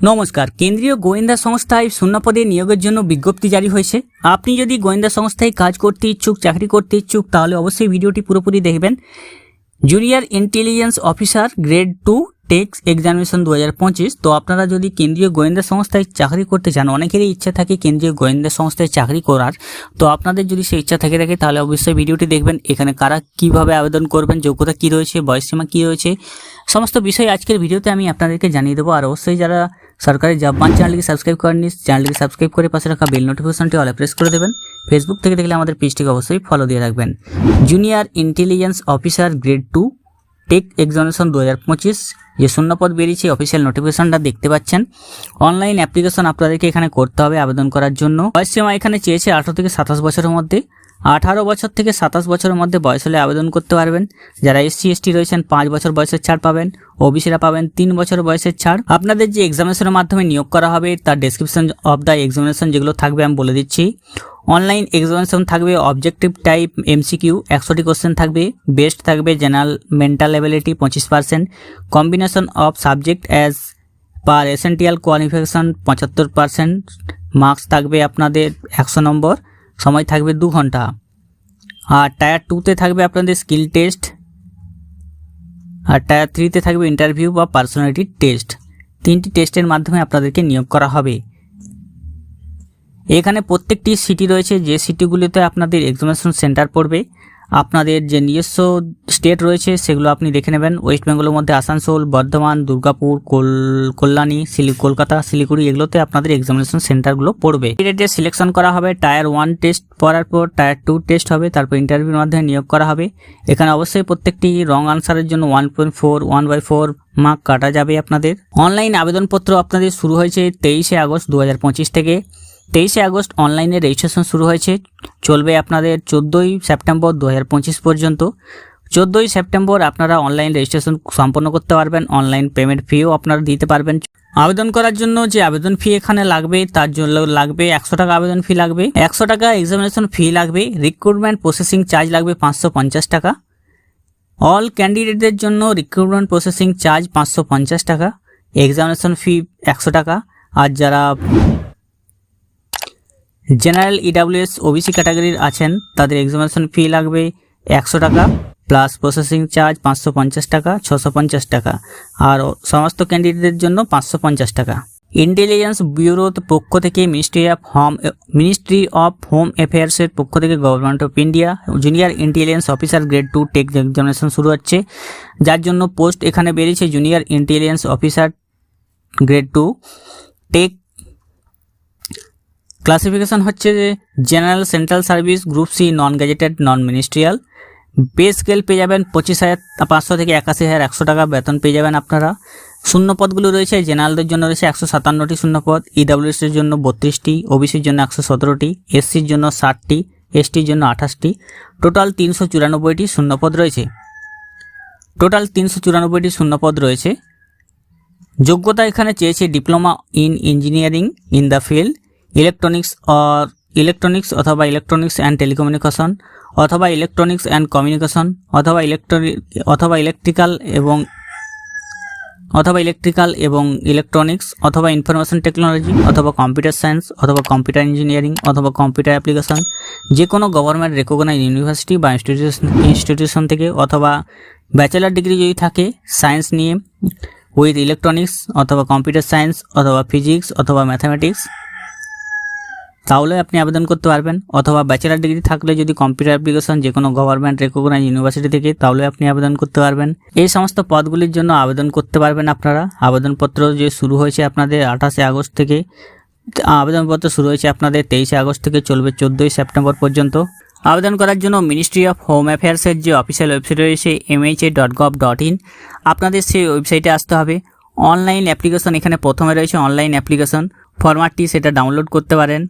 নমস্কার, কেন্দ্রীয় গোয়েন্দা সংস্থায় শূন্যপদে নিয়োগের জন্য বিজ্ঞপ্তি জারি হয়েছে। আপনি যদি গোয়েন্দা সংস্থায় কাজ করতে ইচ্ছুক, চাকরি করতে ইচ্ছুক, তাহলে অবশ্যই ভিডিওটি পুরোপুরি দেখবেন। Junior intelligence officer grade two tech examination দু হাজার পঁচিশ। তো আপনারা যদি কেন্দ্রীয় গোয়েন্দা সংস্থায় চাকরি করতে চান, অনেকেরই ইচ্ছা থাকে কেন্দ্রীয় গোয়েন্দা সংস্থায় চাকরি করার। তো আপনাদের যদি সেই ইচ্ছা থেকে থাকে, তাহলে অবশ্যই ভিডিওটি দেখবেন। এখানে কারা কীভাবে আবেদন করবেন, যোগ্যতা কী রয়েছে, বয়সসীমা কী রয়েছে, সমস্ত বিষয় আজকের ভিডিওতে আমি আপনাদেরকে জানিয়ে দেবো। আর অবশ্যই যারা সরকারি জব বান চ্যানেলকে সাবস্ক্রাইব করেননি চ্যানেলকে সাবস্ক্রাইব করে পাশে রাখা বেল নোটিফিকেশনটি অলে প্রেস করে দেবেন। ফেসবুক থেকে দেখলে আমাদের পেজটিকে অবশ্যই ফলো দিয়ে রাখবেন। Junior intelligence officer grade two tech examination দু হাজার পঁচিশ, যে শূন্যপদ বেরিয়েছে অফিসিয়াল নোটিফিকেশনটা দেখতে পাচ্ছেন। অনলাইন অ্যাপ্লিকেশন আপনাদেরকে এখানে করতে হবে আবেদন করার জন্য। বয়সসীমা এখানে চেয়েছে আঠারো থেকে সাতাশ বছরের মধ্যে। আঠারো বছর থেকে সাতাশ বছরের মধ্যে বয়স হলে আবেদন করতে পারবেন। যারা এসসি, এসটি রয়েছেন, পাঁচ বছর বয়সের ছাড় পাবেন। ওবিসিরা পাবেন তিন বছর বয়সের ছাড়। আপনাদের যে এক্সামিনেশনের মাধ্যমে নিয়োগ করা হবে, তার ডেসক্রিপশন অফ দ্য এক্সামিনেশন যেগুলো থাকবে আমি বলে দিচ্ছি। অনলাইন এক্সামিনেশন থাকবে অবজেক্টিভ টাইপ এমসিকিউ একশোটি কোশ্চেন থাকবে বেস্ট থাকবে জেনারেল মেন্টাল এবিলিটি পঁচিশ percent combination of subject as per essential qualification পঁচাত্তর পার্সেন্ট মার্কস থাকবে আপনাদের একশো নম্বর। সময় থাকবে দু ঘণ্টা। আর টায়ার টুতে থাকবে আপনাদের স্কিল টেস্ট আর টায়ার থ্রিতে থাকবে ইন্টারভিউ বা পার্সোনালিটি টেস্ট তিনটি টেস্টের মাধ্যমে আপনাদেরকে নিয়োগ করা হবে। এখানে প্রত্যেকটি সিটি রয়েছে, যে সিটিগুলিতে আপনাদের এক্সামিনেশন সেন্টার পড়বে আপনাদের যে নিজস্ব স্টেট রয়েছে, সেগুলো আপনি দেখে নেবেন। ওয়েস্ট বেঙ্গলের মধ্যে আসানসোল, বর্ধমান, দুর্গাপুর, কোল, কল্যাণী শিলি কলকাতা, শিলিগুড়ি, এগুলোতে আপনাদের এক্সামিনেশন সেন্টারগুলো পড়বে। ডেটে সিলেকশন করা হবে টায়ার ওয়ান টেস্ট পড়ার পর টায়ার টু টেস্ট হবে, তারপর ইন্টারভিউর মাধ্যমে নিয়োগ করা হবে। এখানে অবশ্যই প্রত্যেকটি রং আনসারের জন্য one point four one by four mark কাটা যাবে আপনাদের। অনলাইন আবেদনপত্র আপনাদের শুরু হয়েছে তেইশে আগস্ট দু হাজার পঁচিশ থেকে। তেইশে আগস্ট অনলাইনে রেজিস্ট্রেশন শুরু হয়েছে। চলবে আপনাদের চোদ্দোই সেপ্টেম্বর দু হাজার পঁচিশ পর্যন্ত। চোদ্দোই সেপ্টেম্বর আপনারা অনলাইন রেজিস্ট্রেশন সম্পন্ন করতে পারবেন। অনলাইন পেমেন্ট ফিও আপনারা দিতে পারবেন। আবেদন করার জন্য যে আবেদন ফি এখানে লাগবে, তার জন্য লাগবে একশো টাকা আবেদন ফি লাগবে। একশো টাকা এক্সামিনেশন ফি লাগবে। রিক্রুটমেন্ট প্রসেসিং চার্জ লাগবে পাঁচশো পঞ্চাশ টাকা। অল ক্যান্ডিডেটদের জন্য রিক্রুটমেন্ট প্রসেসিং চার্জ পাঁচশো পঞ্চাশ টাকা। এক্সামিনেশন ফি একশো টাকা। আর যারা জেনারেল ইডাব্লিউএস ওবিসি ক্যাটাগরির আছেন, তাদের এক্সামিনেশন ফি লাগবে একশো টাকা প্লাস প্রসেসিং চার্জ পাঁচশো পঞ্চাশ টাকা, ছশো পঞ্চাশ টাকা, আর সমস্ত ক্যান্ডিডেটদের জন্য পাঁচশো পঞ্চাশ টাকা। ইন্টেলিজেন্স ব্যুরোর পক্ষ থেকে ministry of home ministry of home অ্যাফেয়ার্সের পক্ষ থেকে government of India junior intelligence officer grade two tech examination শুরু হচ্ছে, যার জন্য পোস্ট এখানে বেরিয়েছে junior intelligence officer grade two tech classification হচ্ছে যে general central service group C non gazetted non ministerial pay scale পেয়ে যাবেন পঁচিশ হাজার পাঁচশো থেকে একাশি হাজার একশো টাকা বেতন পেয়ে যাবেন আপনারা। শূন্য পদগুলো রয়েছে, জেনারেলদের জন্য রয়েছে একশো সাতান্নটি শূন্য পদ ইডাব্লিউএসের জন্য বত্রিশটি ওবিসির জন্য একশো সতেরোটি এসসির জন্য ষাটটি এসটির জন্য আঠাশটি। টোটাল তিনশো চুরানব্বইটি শূন্যপদ রয়েছে। টোটাল তিনশো চুরানব্বইটি শূন্যপদ রয়েছে। যোগ্যতা এখানে চেয়েছে diploma in engineering in the field electronics or electronics অথবা ইলেকট্রনিক্স অ্যান্ড টেলিকমিউনিকেশন অথবা ইলেকট্রনিক্স অ্যান্ড কমিউনিকেশন অথবা ইলেকট্রনিক অথবা ইলেকট্রিক্যাল এবং, অথবা ইলেকট্রিক্যাল এবং ইলেকট্রনিক্স অথবা ইনফরমেশন টেকনোলজি অথবা কম্পিউটার সায়েন্স অথবা কম্পিউটার ইঞ্জিনিয়ারিং অথবা কম্পিউটার অ্যাপ্লিকেশন যে কোনো গভর্নমেন্ট রেকগনাইজ ইউনিভার্সিটি বা ইনস্টিটিউশন ইনস্টিটিউশন থেকে অথবা ব্যাচেলার ডিগ্রি যদি থাকে সায়েন্স নিয়ে উইথ ইলেকট্রনিক্স অথবা কম্পিউটার সায়েন্স অথবা ফিজিক্স অথবা ম্যাথামেটিক্স তাহলে আপনি আবেদন করতে পারবেন। অথবা ব্যাচেলার ডিগ্রি থাকলে যদি কম্পিউটার অ্যাপ্লিকেশন যে কোনো গভর্নমেন্ট রেকগনাইজ ইউনিভার্সিটি থেকে, তাহলে আপনি আবেদন করতে পারবেন। এই সমস্ত পদগুলির জন্য আবেদন করতে পারবেন আপনারা। আবেদনপত্র যে শুরু হয়েছে আপনাদের আঠাশে আগস্ট থেকে, আবেদনপত্র শুরু হয়েছে আপনাদের তেইশে আগস্ট থেকে চলবে চোদ্দোই সেপ্টেম্বর পর্যন্ত। আবেদন করার জন্য মিনিস্ট্রি অফ হোম অ্যাফেয়ার্সের যে অফিসিয়াল ওয়েবসাইট রয়েছে MHA dot gov dot in আপনাদের সেই ওয়েবসাইটে আসতে হবে। অনলাইন অ্যাপ্লিকেশন এখানে প্রথমে রয়েছে অনলাইন অ্যাপ্লিকেশন ফরম্যাটটি সেটা ডাউনলোড করতে পারেন।